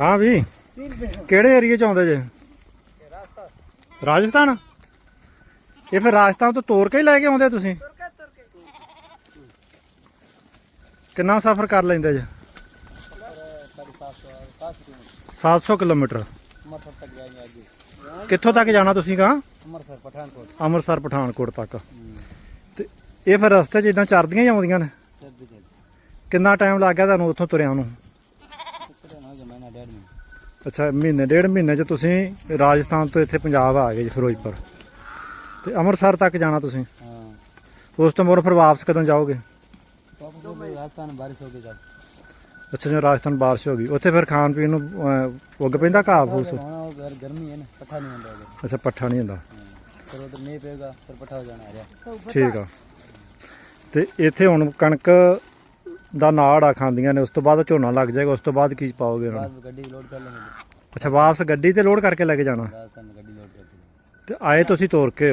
ਹਾਂ ਵੀ। ਕਿਹੜੇ ਏਰੀਏ ਚ ਆਉਂਦੇ ਜੇ? ਰਾਜਸਥਾਨ? ਇਹ ਫਿਰ ਰਾਜਸਥਾਨ ਤੋਂ ਤੋਰ ਕੇ ਹੀ ਲੈ ਕੇ ਆਉਂਦੇ ਤੁਸੀਂ? ਕਿੰਨਾ ਸਫ਼ਰ ਕਰ ਲੈਂਦੇ ਜੇ? 700 ਕਿਲੋਮੀਟਰ। ਕਿੱਥੋਂ ਤੱਕ ਜਾਣਾ ਤੁਸੀਂ ਕਹਾਂ ਅੰਮ੍ਰਿਤਸਰ ਪਠਾਨਕੋਟ। ਅੰਮ੍ਰਿਤਸਰ ਪਠਾਨਕੋਟ ਤੱਕ। ਤੇ ਇਹ ਫਿਰ ਰਸਤੇ 'ਚ ਚਰਦੀਆਂ ਆਉਂਦੀਆਂ ਨੇ? ਕਿੰਨਾ ਟਾਈਮ ਲੱਗ ਗਿਆ ਤੁਹਾਨੂੰ ਉੱਥੋਂ ਤੁਰਿਆਂ ਨੂੰ? ਅੱਛਾ ਮਹੀਨੇ ਡੇਢ ਮਹੀਨੇ 'ਚ ਤੁਸੀਂ ਰਾਜਸਥਾਨ ਤੋਂ ਇੱਥੇ ਪੰਜਾਬ ਆ ਗਏ ਜੀ ਫਿਰੋਜ਼ਪੁਰ। ਤੇ ਅੰਮ੍ਰਿਤਸਰ ਤੱਕ ਜਾਣਾ ਤੁਸੀਂ? ਹਾਂ। ਉਸ ਤੋਂ ਮੋਰ ਫਿਰ ਵਾਪਸ ਕਦੋਂ ਜਾਓਗੇ? ਰਾਜਸਥਾਨ ਬਾਰਿਸ਼ ਹੋ ਕੇ ਜਾ ਅੱਛਾ ਜਿਵੇਂ ਰਾਜਸਥਾਨ ਬਾਰਿਸ਼ ਹੋ ਗਈ ਉੱਥੇ ਫਿਰ ਖਾਣ ਪੀਣ ਨੂੰ ਉੱਗ ਪੈਂਦਾ ਘਾਹ ਫੂਸ? ਹਾਂ ਯਾਰ ਗਰਮੀ ਹੈ ਨਾ ਪੱਠਾ ਨਹੀਂ ਹੁੰਦਾ ਉਧਰ ਅੱਛਾ ਪੱਠਾ ਨਹੀਂ ਹੁੰਦਾ। ਫਿਰ ਉਧਰ ਨਹੀਂ ਪਏਗਾ ਫਿਰ ਪੱਠਾ ਹੋ ਜਾਣਾ ਰਿਹਾ ਠੀਕ ਆ। ਤੇ ਇੱਥੇ ਹੁਣ ਕਣਕ ਦਾ ਨਾੜ ਆ ਖਾਂਦੀਆਂ ਨੇ ਉਸ ਤੋਂ ਬਾਅਦ ਝੋਨਾ ਲੱਗ ਜਾਏਗਾ ਉਸ ਤੋਂ ਬਾਅਦ ਕੀ ਪਾਓਗੇ ਉਹਨਾਂ ਗੱਡੀ ਲੋਡ ਕਰ ਲਾਂਗੇ ਅੱਛਾ ਵਾਪਸ ਗੱਡੀ ਤੇ ਲੋਡ ਕਰਕੇ ਲੈ ਕੇ ਜਾਣਾ? ਤੇ ਆਏ ਤੁਸੀਂ ਤੋਰ ਕੇ।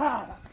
Ah!